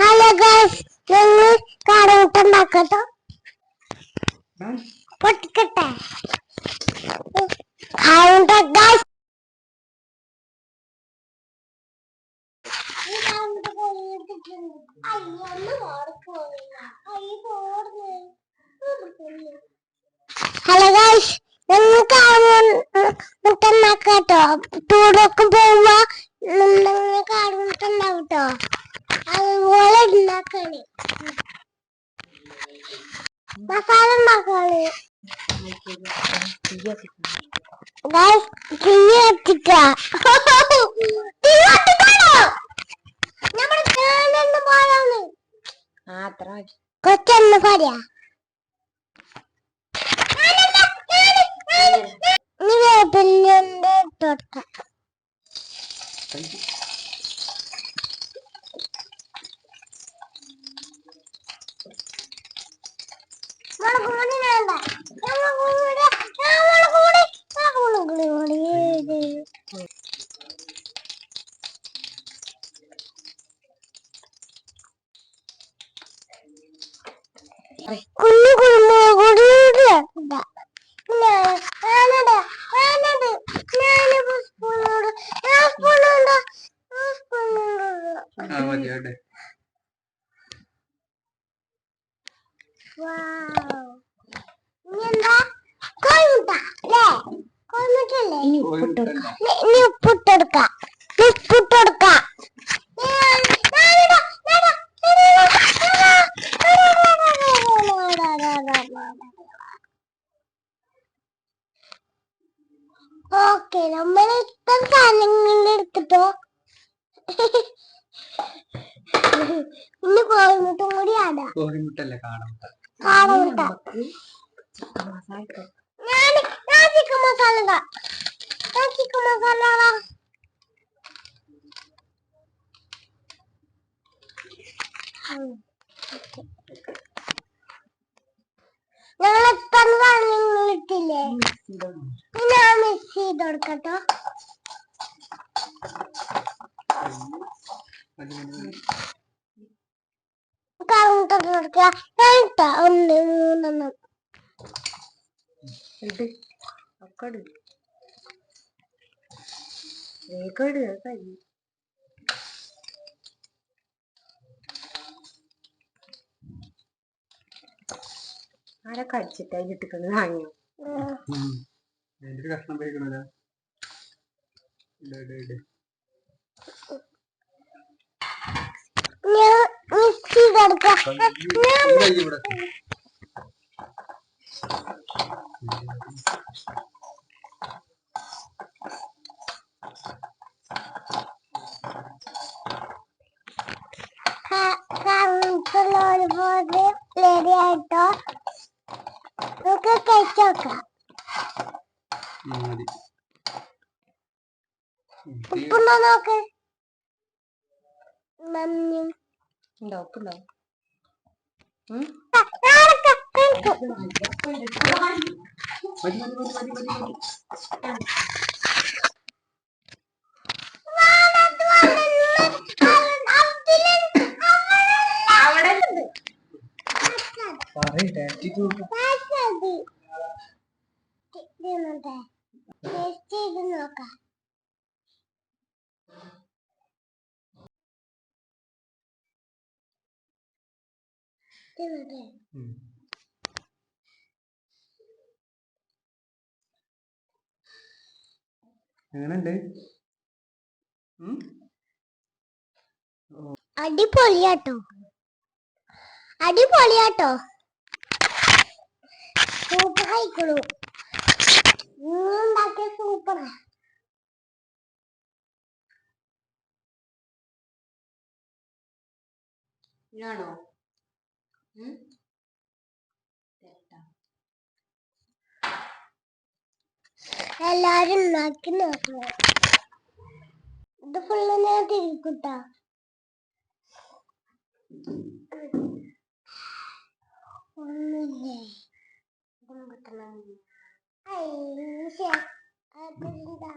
Hello guys ഞങ്ങൾ കാടുമുട്ട ഉണ്ടാക്കട്ടോ പൊട്ടിക്കട്ടെ. കാടുമുട്ട ഗൈസ് ഹലോ ഗൈസ് ഉണ്ടാക്കട്ടോ ടൂറൊക്കെ പോകുമ്പോ നിങ്ങൾ കാടുമുട്ട ഉണ്ടാവും കേട്ടോ. അതുപോലെ ഉണ്ടാക്കാണ് മസാല ഉണ്ടാക്കാണ് തീ കത്തിക്ക തീ കത്തിക്കണോ നമ്മുടെ ചേനെന്ന് പോയാണ് അത്ര കൊച്ചെന്ന് പറയാ നീ വേപ്പില്ലുണ്ട് ഇട്ടോട്ടെ മുളക് പൊടി ഞാനിടാ, ഓക്കെ നമ്മൾ ഇത്ര സാധനങ്ങൾ എടുത്തിട്ടോ ഇനി കോഴിമുട്ടും കൂടി ആടാ കോഴിമുട്ടല്ലേ കാടമുട്ട കാടമുട്ട. ഞാൻ ഞാൻ ചിക്കൻ മസാല. ഞാൻ ചിക്കൻ മസാല. ഞങ്ങൾ എത്ര ഇട്ടില്ലേ ഞാൻ മിക്സ് ചെയ്ത് കൊടുക്കട്ടോ ഒന്ന് മൂന്നെണ്ണം വേഗം ഇട് അത് കഴിയും ആരെ കടിച്ചിട്ട് അതിലിട്ടിട്ടുണ്ട് വാങ്ങിയോ. കഷ്ണം പോയിക്കണല്ലോ തീ- ഉപ്പുണ്ടോ നോക്ക്. മഞ്ഞും. ഉണ്ടോ ഉപ്പുണ്ടോ ഉം? ഞാനൊക്കെ കഴിക്കും മതി മതി മതി മതി മതി മതി പറയട്ടെ ടേസ്റ്റ് നോക്കാം. ചെയ്ത് നോക്കാം തിന്നട്ടെ ഉം. എങ്ങനെയുണ്ട്? അടിപൊളിയാട്ടോ അടിപൊളിയാട്ടോ സൂപ്പർ ആയിക്കോളൂ ഉണ്ടാക്കിയ സൂപ്പറാ? തെറ്റാ. എല്ലാരും ഉണ്ടാക്കി നോക്കണം ഇത് ഫുള്ള് ഞാൻ തിരിക്കുട്ടാ? ഒന്നില്ലേ കിട്ടണം. കണ്ടോ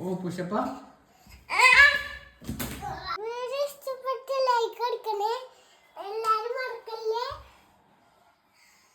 ഓ പുഷപ്പ. ഇഷ്ടപ്പെട്ട് ലൈക്ക് കൊടുക്കണേ